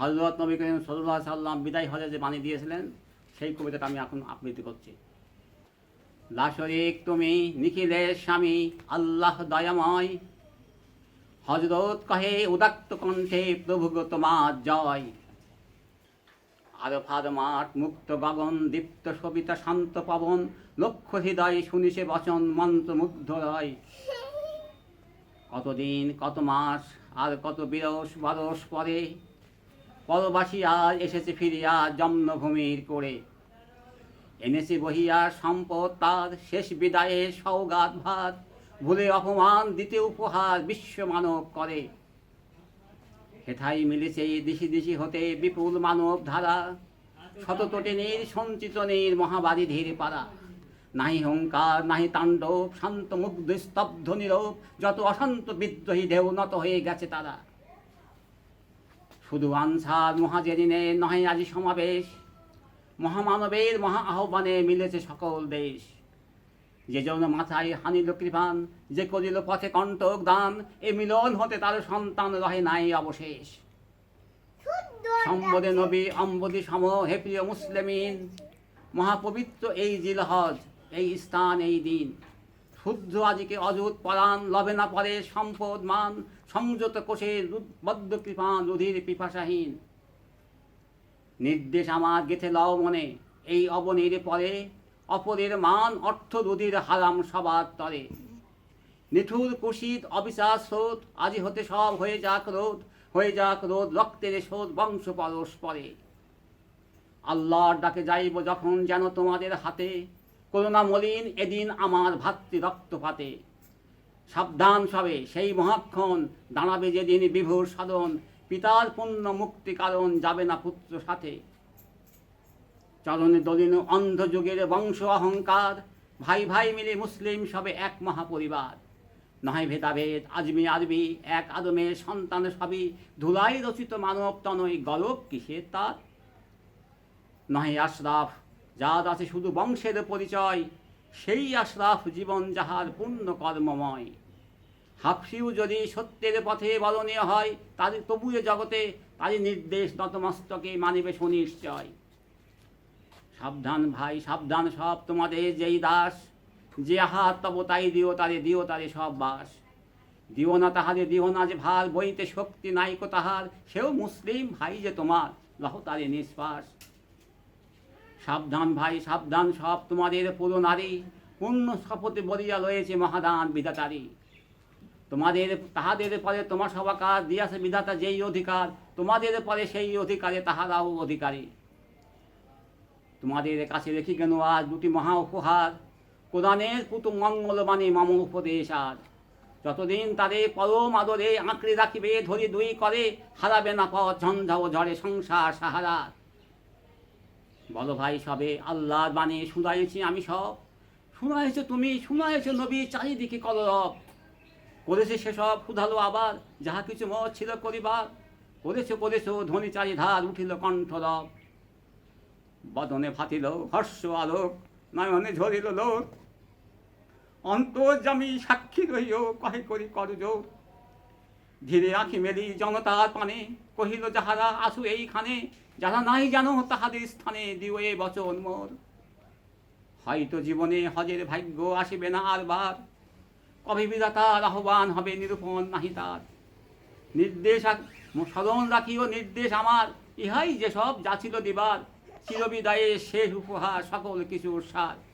হজরত নবী করিম সাল্লাহ সাল্লাম বিদায় হজে যে বাণী দিয়েছিলেন, সেই কবিতাটা আমি এখন আবৃত্তি করছি। লাশরিক তুমি নিখিলের স্বামী, আল্লাহ দয়াময়। হজরত কহে, উদাত্ত কণ্ঠে, প্রভু তোমার জয়। আরফার মাঠ মুক্ত গগন দীপ্ত সবিতা শান্ত পবন, লক্ষ হৃদয় শুনিছে বচন মন্ত্রমুগ্ধ রয়। কতদিন, কত মাস, আর কত বিরস বারস পরে পরবাসী আজ এসেছে ফিরিয়া জন্মভূমির করে এনেছে বহিয়া সম্পদ, তার শেষ বিদায়ে সৌগাত ভাত, ভুলে অপমান দিতে উপহার বিশ্ব মানব করে। হেথাই মিলেছে দিশি দিশি হতে বিপুল মানব ধারা, শততটিনীর সঞ্চিত নীর মহাবাদী ধীরে পারা নাহি হংকার নাহি তাণ্ডব, শান্ত মুগ্ধ, স্তব্ধ নীরব, যত অশান্ত বিদ্রোহী ঢেউ নত হয়ে গেছে তারা। শুধু আনসার মহাজেরিনে নহে আজি সমাবেশ। মহামানবের মহা আহ্বানে মিলেছে সকল দেশ। যে জন্য মাথায় হানিল কৃপান যে করিল পথে কণ্টক দান এ মিলন হতে তার সন্তান রহে নাই অবশেষ। সম্বদে নবী অম্বদি সম হে প্রিয় মুসলিমিন মহাপবিত্র এই জিলহজ এই স্থান এই দিন। শুদ্ধ আজিকে অযুত পরাণ, লবে না পরে সম্পদ মান, সংযত কোষে বদ্ধ কৃপান রুধির পিপাসাহীন। নির্দেশ আমার গেথে লও মনে, এই অবনীর পরে অপরের মান অর্থ রুধির হারাম সবার তরে। নিঠুর কুশিত অবিশ্বাস স্রোত, আজি হতে সব হয়ে যাক রোধ, হয়ে যাক রোধ রক্তের শোধ বংশ পরস্পরে। আল্লাহর ডাকে যাইব যখন যেন তোমাদের হাতে করোনা মলিন এদিন আমার ভাতৃ রক্তপাতে। সাবধান সবে সেই মহাক্ষণ দাঁড়াবে যেদিন বিভোর সাধন, পিতার পুণ্য মুক্তি কারণ যাবে না পুত্র সাথে। চরণে দলিন অন্ধ যুগের বংশ অহংকার, ভাই ভাই মিলে মুসলিম সবে এক মহাপরিবার। নয় ভেদাভেদ, আজমি আরবি এক আদমে সন্তান সবই, ধুলাই রচিত মানব তনয় গরব কিসের তার? নহে আশরাফ যার আছে শুধু বংশের পরিচয়, সেই আশরাফ জীবন যাহার পূর্ণ কর্মময়। হাফসিও যদি সত্যের পথে বলনীয় হয় তাদের তবুয়ে জগতে তারই নির্দেশ নতমস্তকে মানিবে সুনিশ্চয়। সাবধান ভাই, সাবধান সব তোমাদের যেই দাস, যে হাত তব তাই দিও, তারে দিও, তারে সব বাস। দিও না তাহারে, দিও না যে ভার, বইতে শক্তি নাইকো তাহার, সেও মুসলিম, ভাই যে তোমার, লহ তারে নিঃশ্বাস। সাবধান ভাই, সাবধান, সব তোমাদের পুরো নারী। পূর্ণ শপথে বলিয়া রয়েছে মহাদান বিধাতারী তোমাদের, তাহাদের পরে তোমার সবাকার দিয়াছে বিধাতা যেই অধিকার, তোমাদের পরে সেই অধিকারে তাহারাও অধিকারী। তোমাদের কাছে রেখি কেন আজ দুটি মহা উপহার? কোরআনের পুতু মঙ্গলবাণী মম উপদেশ আজ যতদিন তাদের পরম আদরে আঁকড়ে রাখিবে, ধরি দুই করে, হারাবে না পথ ঝঞ্ঝা ঝড়ে সংসার সাহারা বলো ভাই সবে আল্লাহর বাণী শুনাইছি আমি সব। শুনাইছো তুমি, শুনাইছো নবী, চারিদিকে কলরব। করেছে সেসব ক্ষুধালো আবার, যাহা কিছু মত ছিল করিবার। করেছ করেছ ধনী চারিধার উঠিল কণ্ঠরব। বদনে ফাটিল হর্ষ আলোক, নয়নে ঝরিল লোক। অন্তর্জামী সাক্ষী রহিও কহে করি করজোর। ধীরে আঁখি মেলি জনতার পানে, কহিল, যাহারা আসু এইখানে যারা নাই জানো তাহাদের স্থানে দিও বচন মোর। হয়তো জীবনে হজের ভাগ্য আসিবে না আর বার। কবে বিধাতার আহ্বান হবে, নিরূপণ নাহি তার। নির্দেশ স্মরণ রাখিও নির্দেশ আমার। ইহাই যেসব যা ছিল দিবার। চিরবিদায়ে শেষ উপহার, সকল কিছুর সার।